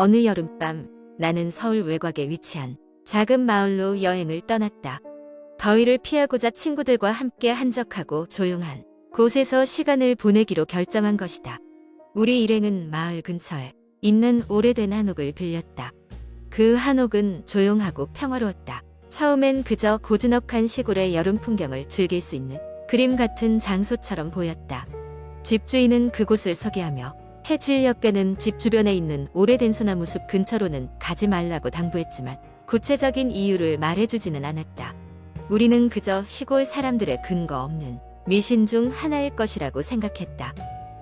어느 여름밤 나는 서울 외곽에 위치한 작은 마을로 여행을 떠났다. 더위를 피하고자 친구들과 함께 한적하고 조용한 곳에서 시간을 보내기로 결정한 것이다. 우리 일행은 마을 근처에 있는 오래된 한옥을 빌렸다. 그 한옥은 조용하고 평화로웠다. 처음엔 그저 고즈넉한 시골의 여름 풍경을 즐길 수 있는 그림 같은 장소처럼 보였다. 집주인은 그곳을 소개하며 해질녘에는 집 주변에 있는 오래된 소나무 숲 근처로는 가지 말라고 당부했지만 구체적인 이유를 말해주지는 않았다. 우리는 그저 시골 사람들의 근거 없는 미신 중 하나일 것이라고 생각했다.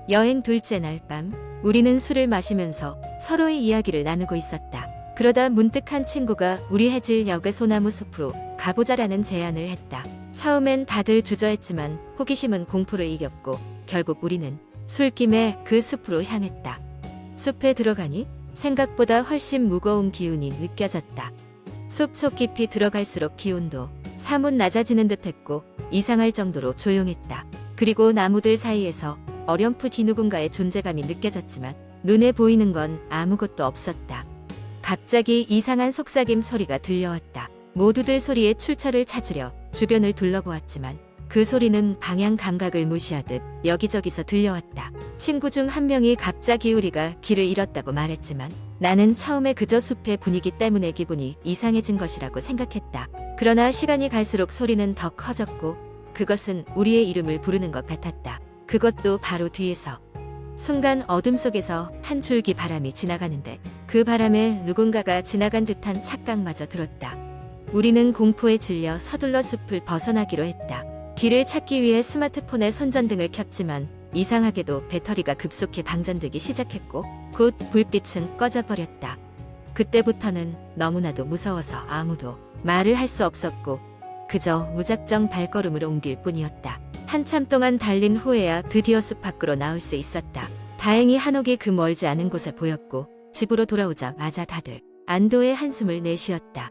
여행 둘째 날 밤, 우리는 술을 마시면서 서로의 이야기를 나누고 있었다. 그러다 문득 한 친구가 우리 해질역의 소나무 숲으로 가보자라는 제안을 했다. 처음엔 다들 주저했지만 호기심은 공포를 이겼고 결국 우리는 술김에 그 숲으로 향했다. 숲에 들어가니 생각보다 훨씬 무거운 기운이 느껴졌다. 숲속 깊이 들어갈수록 기온도 사뭇 낮아지는 듯했고 이상할 정도로 조용했다. 그리고 나무들 사이에서 어렴풋이 누군가의 존재감이 느껴졌지만 눈에 보이는 건 아무것도 없었다. 갑자기 이상한 속삭임 소리가 들려왔다. 모두들 소리의 출처를 찾으려 주변을 둘러보았지만 그 소리는 방향 감각을 무시하듯 여기저기서 들려왔다. 친구 중 한 명이 갑자기 우리가 길을 잃었다고 말했지만 나는 처음에 그저 숲의 분위기 때문에 기분이 이상해진 것이라고 생각했다. 그러나 시간이 갈수록 소리는 더 커졌고 그것은 우리의 이름을 부르는 것 같았다. 그것도 바로 뒤에서. 순간 어둠 속에서 한 줄기 바람이 지나가는데 그 바람에 누군가가 지나간 듯한 착각마저 들었다. 우리는 공포에 질려 서둘러 숲을 벗어나기로 했다. 길을 찾기 위해 스마트폰에 손전등을 켰지만 이상하게도 배터리가 급속히 방전되기 시작했고 곧 불빛은 꺼져버렸다. 그때부터는 너무나도 무서워서 아무도 말을 할 수 없었고 그저 무작정 발걸음을 옮길 뿐이었다. 한참 동안 달린 후에야 드디어 숲 밖으로 나올 수 있었다. 다행히 한옥이 그 멀지 않은 곳에 보였고 집으로 돌아오자마자 다들 안도의 한숨을 내쉬었다.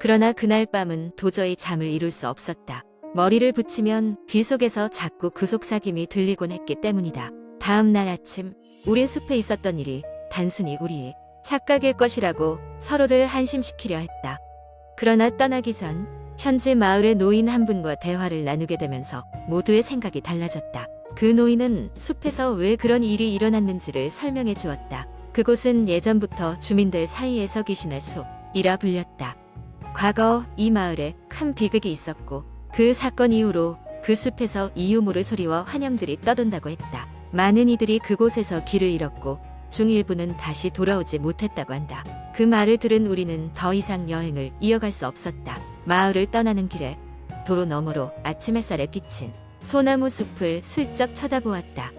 그러나 그날 밤은 도저히 잠을 이룰 수 없었다. 머리를 붙이면 귀 속에서 자꾸 그 속삭임이 들리곤 했기 때문이다. 다음 날 아침 우린 숲에 있었던 일이 단순히 우리의 착각일 것이라고 서로를 한심시키려 했다. 그러나 떠나기 전 현지 마을의 노인 한 분과 대화를 나누게 되면서 모두의 생각이 달라졌다. 그 노인은 숲에서 왜 그런 일이 일어났는지를 설명해 주었다. 그곳은 예전부터 주민들 사이에서 귀신의 숲이라 불렸다. 과거 이 마을에 큰 비극이 있었고 그 사건 이후로 그 숲에서 이유모를 소리와 환영들이 떠돈다고 했다. 많은 이들이 그곳에서 길을 잃었고 중일부는 다시 돌아오지 못했다고 한다. 그 말을 들은 우리는 더 이상 여행을 이어갈 수 없었다. 마을을 떠나는 길에 도로 너머로 아침 햇살에 비친 소나무 숲을 슬쩍 쳐다보았다.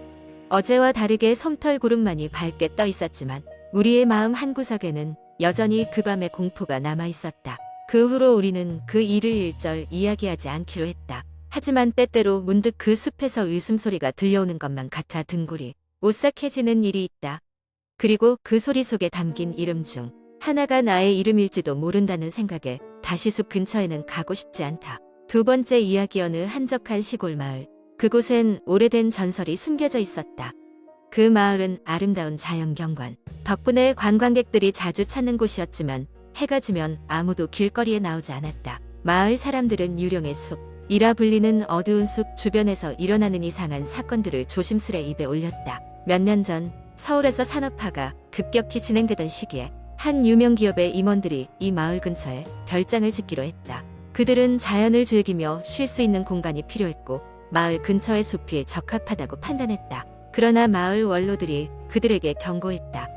어제와 다르게 솜털 구름만이 밝게 떠 있었지만 우리의 마음 한구석에는 여전히 그 밤의 공포가 남아 있었다. 그 후로 우리는 그 일을 일절 이야기하지 않기로 했다. 하지만 때때로 문득 그 숲에서 웃음소리가 들려오는 것만 같아 등골이 오싹해지는 일이 있다. 그리고 그 소리 속에 담긴 이름 중 하나가 나의 이름일지도 모른다는 생각에 다시 숲 근처에는 가고 싶지 않다. 두 번째 이야기 어느 한적한 시골 마을. 그곳엔 오래된 전설이 숨겨져 있었다. 그 마을은 아름다운 자연 경관. 덕분에 관광객들이 자주 찾는 곳이었지만 해가 지면 아무도 길거리에 나오지 않았다. 마을 사람들은 유령의 숲, 이라 불리는 어두운 숲 주변에서 일어나는 이상한 사건들을 조심스레 입에 올렸다. 몇 년 전 서울에서 산업화가 급격히 진행되던 시기에 한 유명 기업의 임원들이 이 마을 근처에 별장을 짓기로 했다. 그들은 자연을 즐기며 쉴 수 있는 공간이 필요했고 마을 근처의 숲이 적합하다고 판단했다. 그러나 마을 원로들이 그들에게 경고했다.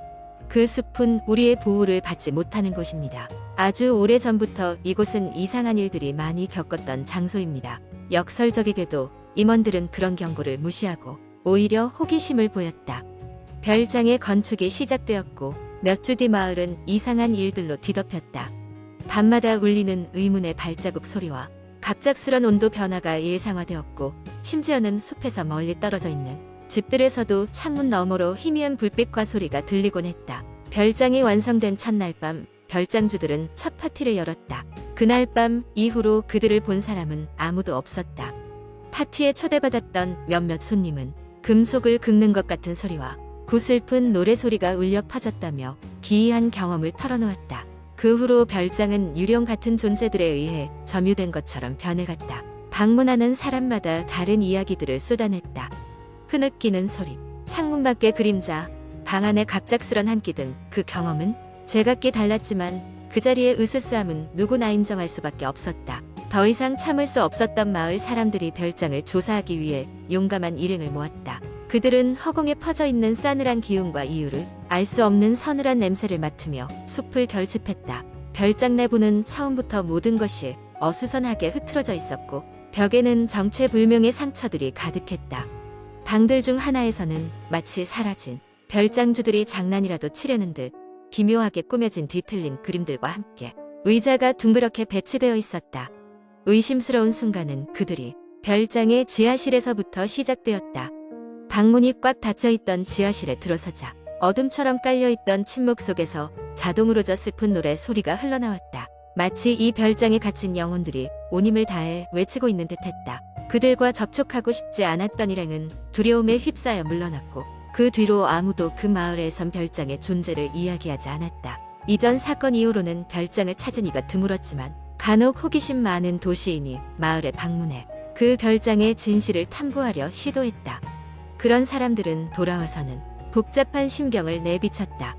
그 숲은 우리의 보호를 받지 못하는 곳입니다. 아주 오래 전부터 이곳은 이상한 일들이 많이 겪었던 장소입니다. 역설적이게도 임원들은 그런 경고를 무시하고 오히려 호기심을 보였다. 별장의 건축이 시작되었고 몇 주 뒤 마을은 이상한 일들로 뒤덮였다. 밤마다 울리는 의문의 발자국 소리와 갑작스런 온도 변화가 일상화되었고 심지어는 숲에서 멀리 떨어져 있는 집들에서도 창문 너머로 희미한 불빛과 소리가 들리곤 했다. 별장이 완성된 첫날 밤 별장주들은 첫 파티를 열었다. 그날 밤 이후로 그들을 본 사람은 아무도 없었다. 파티에 초대받았던 몇몇 손님은 금속을 긁는 것 같은 소리와 고슬픈 노래소리가 울려 퍼졌다며 기이한 경험을 털어놓았다. 그 후로 별장은 유령 같은 존재들에 의해 점유된 것처럼 변해갔다. 방문하는 사람마다 다른 이야기들을 쏟아냈다. 흐느끼는 소리, 창문 밖의 그림자, 방 안의 갑작스런 한끼 등 그 경험은 제각기 달랐지만 그 자리의 으스스함은 누구나 인정할 수밖에 없었다. 더 이상 참을 수 없었던 마을 사람들이 별장을 조사하기 위해 용감한 일행을 모았다. 그들은 허공에 퍼져 있는 싸늘한 기운과 이유를 알 수 없는 서늘한 냄새를 맡으며 숲을 결집했다. 별장 내부는 처음부터 모든 것이 어수선하게 흐트러져 있었고 벽에는 정체불명의 상처들이 가득했다. 방들 중 하나에서는 마치 사라진 별장주들이 장난이라도 치려는 듯 기묘하게 꾸며진 뒤틀린 그림들과 함께 의자가 둥그렇게 배치되어 있었다. 의심스러운 순간은 그들이 별장의 지하실에서부터 시작되었다. 방문이 꽉 닫혀 있던 지하실에 들어서자 어둠처럼 깔려있던 침묵 속에서 자동으로 저 슬픈 노래 소리가 흘러나왔다. 마치 이 별장에 갇힌 영혼들이 온 힘을 다해 외치고 있는 듯했다. 그들과 접촉하고 싶지 않았던 일행은 두려움에 휩싸여 물러났고 그 뒤로 아무도 그 마을에선 별장의 존재를 이야기하지 않았다. 이전 사건 이후로는 별장을 찾은 이가 드물었지만 간혹 호기심 많은 도시인이 마을에 방문해 그 별장의 진실을 탐구하려 시도했다. 그런 사람들은 돌아와서는 복잡한 심경을 내비쳤다.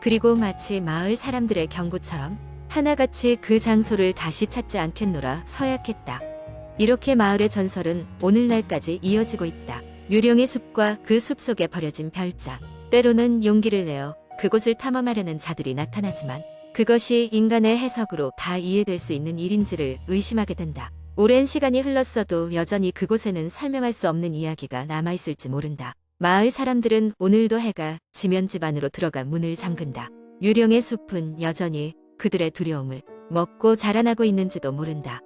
그리고 마치 마을 사람들의 경고처럼 하나같이 그 장소를 다시 찾지 않겠노라 서약했다. 이렇게 마을의 전설은 오늘날까지 이어지고 있다. 유령의 숲과 그 숲 속에 버려진 별장. 때로는 용기를 내어 그곳을 탐험하려는 자들이 나타나지만 그것이 인간의 해석으로 다 이해될 수 있는 일인지를 의심하게 된다. 오랜 시간이 흘렀어도 여전히 그곳에는 설명할 수 없는 이야기가 남아있을지 모른다. 마을 사람들은 오늘도 해가 지면 집 안으로 들어가 문을 잠근다. 유령의 숲은 여전히 그들의 두려움을 먹고 자라나고 있는지도 모른다.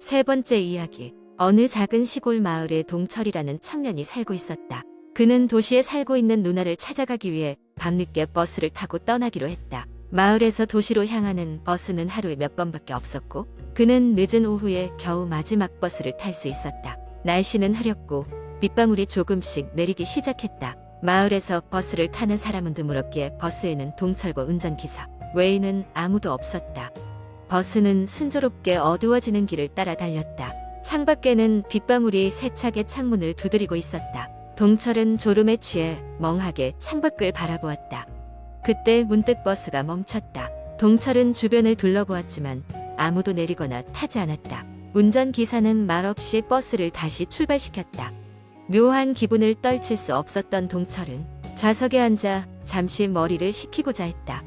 세 번째 이야기. 어느 작은 시골 마을에 동철이라는 청년이 살고 있었다. 그는 도시에 살고 있는 누나를 찾아가기 위해 밤늦게 버스를 타고 떠나기로 했다. 마을에서 도시로 향하는 버스는 하루에 몇 번밖에 없었고 그는 늦은 오후에 겨우 마지막 버스를 탈 수 있었다. 날씨는 흐렸고 빗방울이 조금씩 내리기 시작했다. 마을에서 버스를 타는 사람은 드물었기에 버스에는 동철과 운전기사 외에는 아무도 없었다. 버스는 순조롭게 어두워지는 길을 따라 달렸다. 창밖에는 빗방울이 세차게 창문을 두드리고 있었다. 동철은 졸음에 취해 멍하게 창밖을 바라보았다. 그때 문득 버스가 멈췄다. 동철은 주변을 둘러보았지만 아무도 내리거나 타지 않았다. 운전기사는 말없이 버스를 다시 출발시켰다. 묘한 기분을 떨칠 수 없었던 동철은 좌석에 앉아 잠시 머리를 식히고자 했다.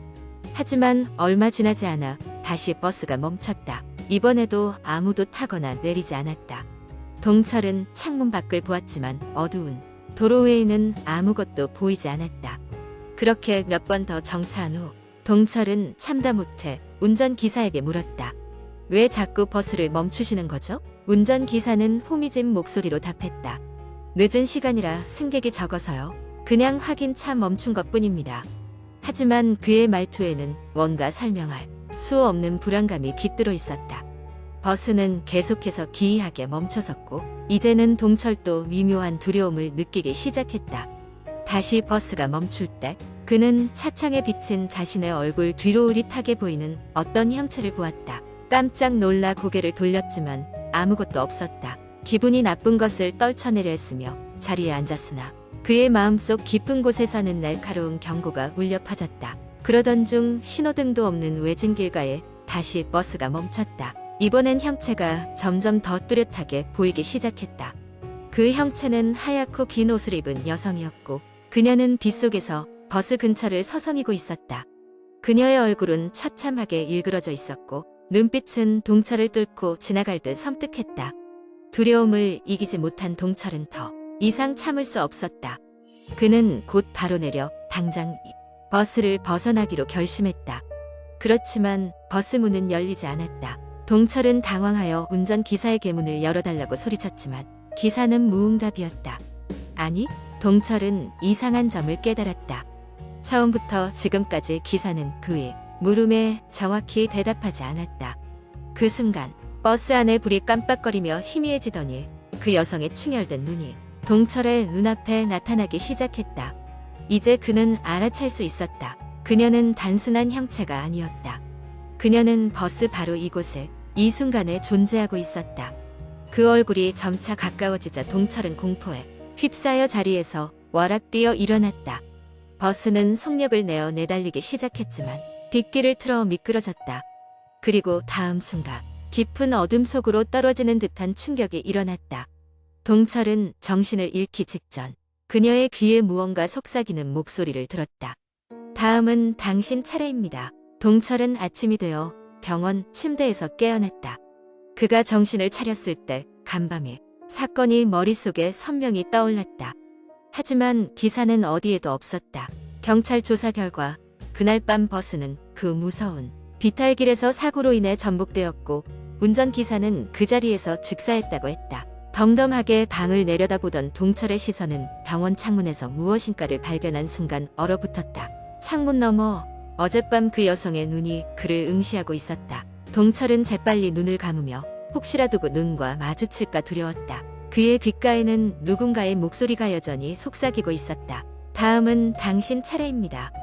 하지만 얼마 지나지 않아 다시 버스가 멈췄다. 이번에도 아무도 타거나 내리지 않았다. 동철은 창문 밖을 보았지만 어두운 도로 외에는 아무것도 보이지 않았다. 그렇게 몇 번 더 정차한 후 동철은 참다 못해 운전기사에게 물었다. 왜 자꾸 버스를 멈추시는 거죠? 운전기사는 호미진 목소리로 답했다. 늦은 시간이라 승객이 적어서요. 그냥 확인 차 멈춘 것 뿐입니다. 하지만 그의 말투에는 뭔가 설명할 수 없는 불안감이 깃들어 있었다. 버스는 계속해서 기이하게 멈춰섰고 이제는 동철도 미묘한 두려움을 느끼기 시작했다. 다시 버스가 멈출 때 그는 차창에 비친 자신의 얼굴 뒤로 우릿하게 보이는 어떤 형체를 보았다. 깜짝 놀라 고개를 돌렸지만 아무것도 없었다. 기분이 나쁜 것을 떨쳐내려 했으며 자리에 앉았으나 그의 마음속 깊은 곳에서는 날카로운 경고가 울려 퍼졌다. 그러던 중 신호등도 없는 외진 길가에 다시 버스가 멈췄다. 이번엔 형체가 점점 더 뚜렷하게 보이기 시작했다. 그 형체는 하얗고 긴 옷을 입은 여성이었고 그녀는 빗속에서 버스 근처를 서성이고 있었다. 그녀의 얼굴은 처참하게 일그러져 있었고 눈빛은 동철을 뚫고 지나갈 듯 섬뜩했다. 두려움을 이기지 못한 동철은 더 이상 참을 수 없었다. 그는 곧 바로 내려 당장 이 버스를 벗어나기로 결심했다. 그렇지만 버스 문은 열리지 않았다. 동철은 당황하여 운전 기사에게 문을 열어달라고 소리쳤지만 기사는 무응답이었다. 아니, 동철은 이상한 점을 깨달았다. 처음부터 지금까지 기사는 그의 물음에 정확히 대답하지 않았다. 그 순간 버스 안에 불이 깜빡거리며 희미해지더니 그 여성의 충혈된 눈이 동철의 눈앞에 나타나기 시작했다. 이제 그는 알아챌 수 있었다. 그녀는 단순한 형체가 아니었다. 그녀는 버스 바로 이곳에 이 순간에 존재하고 있었다. 그 얼굴이 점차 가까워지자 동철은 공포에 휩싸여 자리에서 와락 뛰어 일어났다. 버스는 속력을 내어 내달리기 시작했지만 빗길을 틀어 미끄러졌다. 그리고 다음 순간 깊은 어둠 속으로 떨어지는 듯한 충격이 일어났다. 동철은 정신을 잃기 직전 그녀의 귀에 무언가 속삭이는 목소리를 들었다. 다음은 당신 차례입니다. 동철은 아침이 되어 병원 침대에서 깨어났다. 그가 정신을 차렸을 때 간밤에 사건이 머릿속에 선명히 떠올랐다. 하지만 기사는 어디에도 없었다. 경찰 조사 결과 그날 밤 버스는 그 무서운 비탈길에서 사고로 인해 전복되었고 운전기사는 그 자리에서 즉사했다고 했다. 덤덤하게 방을 내려다보던 동철의 시선은 병원 창문에서 무엇인가를 발견한 순간 얼어붙었다. 창문 너머 어젯밤 그 여성의 눈이 그를 응시하고 있었다. 동철은 재빨리 눈을 감으며 혹시라도 그 눈과 마주칠까 두려웠다. 그의 귓가에는 누군가의 목소리가 여전히 속삭이고 있었다. 다음은 당신 차례입니다.